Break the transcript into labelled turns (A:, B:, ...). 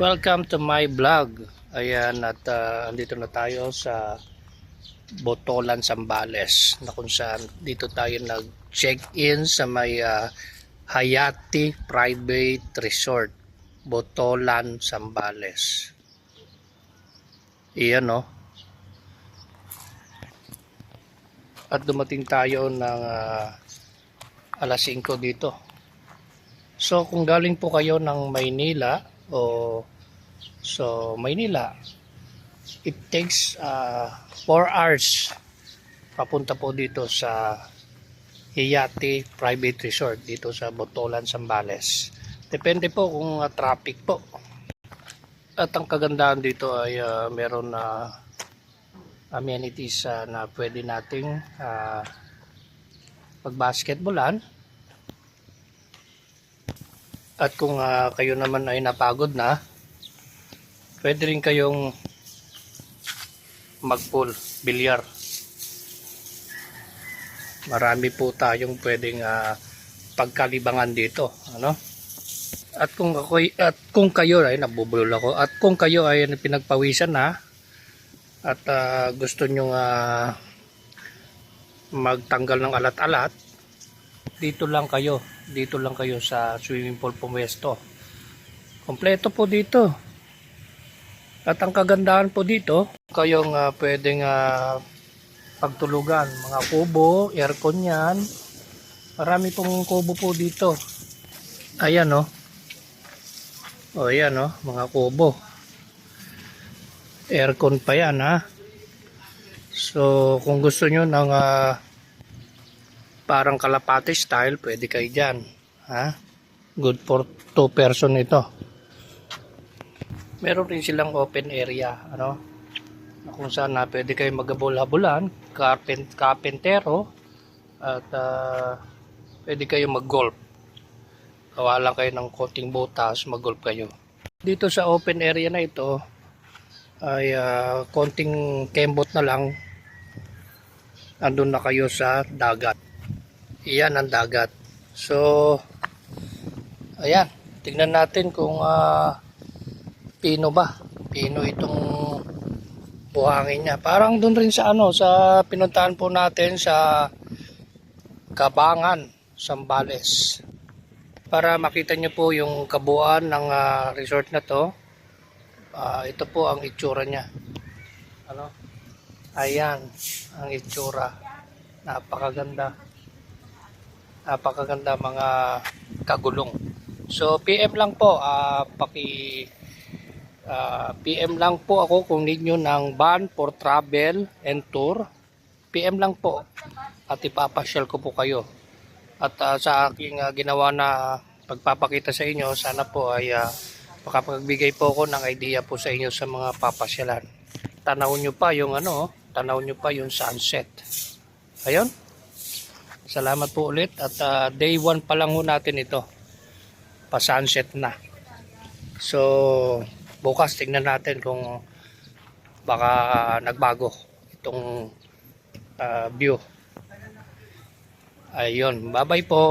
A: Welcome to my vlog. Ayan, at ah, andito na tayo sa Botolan, Sambales na kung saan dito tayo nag-check-in sa may ah, Hayati Private Resort, Botolan, Sambales. Iyan no. At dumating tayo ng ah, alas 5 dito. So kung galing po kayo ng Maynila o so Maynila, it takes 4 hours papunta po dito sa Hiyati Private Resort dito sa Botolan, Sambales. Depende po kung ah, traffic po. At ang kagandahan dito ay ah, meron na amenities ah, na pwede nating uh, pag-basketballan at kung ah, kayo naman ay napagod na, pwede rin kayong mag-pool, bilyar. Marami po tayong pwedeng ah, pagkalibangan dito, ano? At kung ako at kung kayo ay nabubulol ako at kung kayo ay pinagpawisan na at ah, gusto nyo ah, magtanggal ng alat-alat, dito lang kayo dito lang kayo sa swimming pool pumesto kompleto po dito. At ang kagandahan po dito kayong uh, pwedeng ah, pagtulugan. Mga kubo aircon yan. Marami pong kubo po dito. Ayan oh. O ayan oh mga kubo. Aircon pa yan ha. So kung gusto nyo ng ah, parang kalapate style, pwede kayo dyan. Ha? Good for two person ito. Meron rin silang open area, ano? Kung saan na pwede kayo magabol-habulan, carpent, carpentero, at ah, pwede kayo mag-golf. Gawa lang kayo ng konting butas, mag-golf kayo. Dito sa open area na ito, ay ah, konting kembot na lang, andun na kayo sa dagat. Iyan ang dagat. So, ayan. Tingnan natin kung ah, pino ba. Pino itong buhangin niya. Parang doon rin sa ano, sa pinuntahan po natin sa Kabangan, Sambales. Para makita niyo po yung kabuuan ng ah, resort na to. Ah, ito po ang itsura niya. Ano? Ayan, ang itsura. Napakaganda napakaganda mga kagulong. So PM lang po, ah paki ah, PM lang po ako kung ninyo ng van for travel and tour. PM lang po at ipapasyal ko po kayo. At ah, sa aking ah, ginawa na pagpapakita sa inyo, sana po ay uh, makapagbigay po ako ng idea po sa inyo sa mga papasyalan. Tanawin nyo pa yung ano, tanawin nyo pa yung sunset. Ayun. Salamat po ulit at ah, day 1 pa lang ho natin ito. Pa-sunset na. So, bukas tingnan natin kung baka nagbago itong ah, view. Ayun, bye-bye po.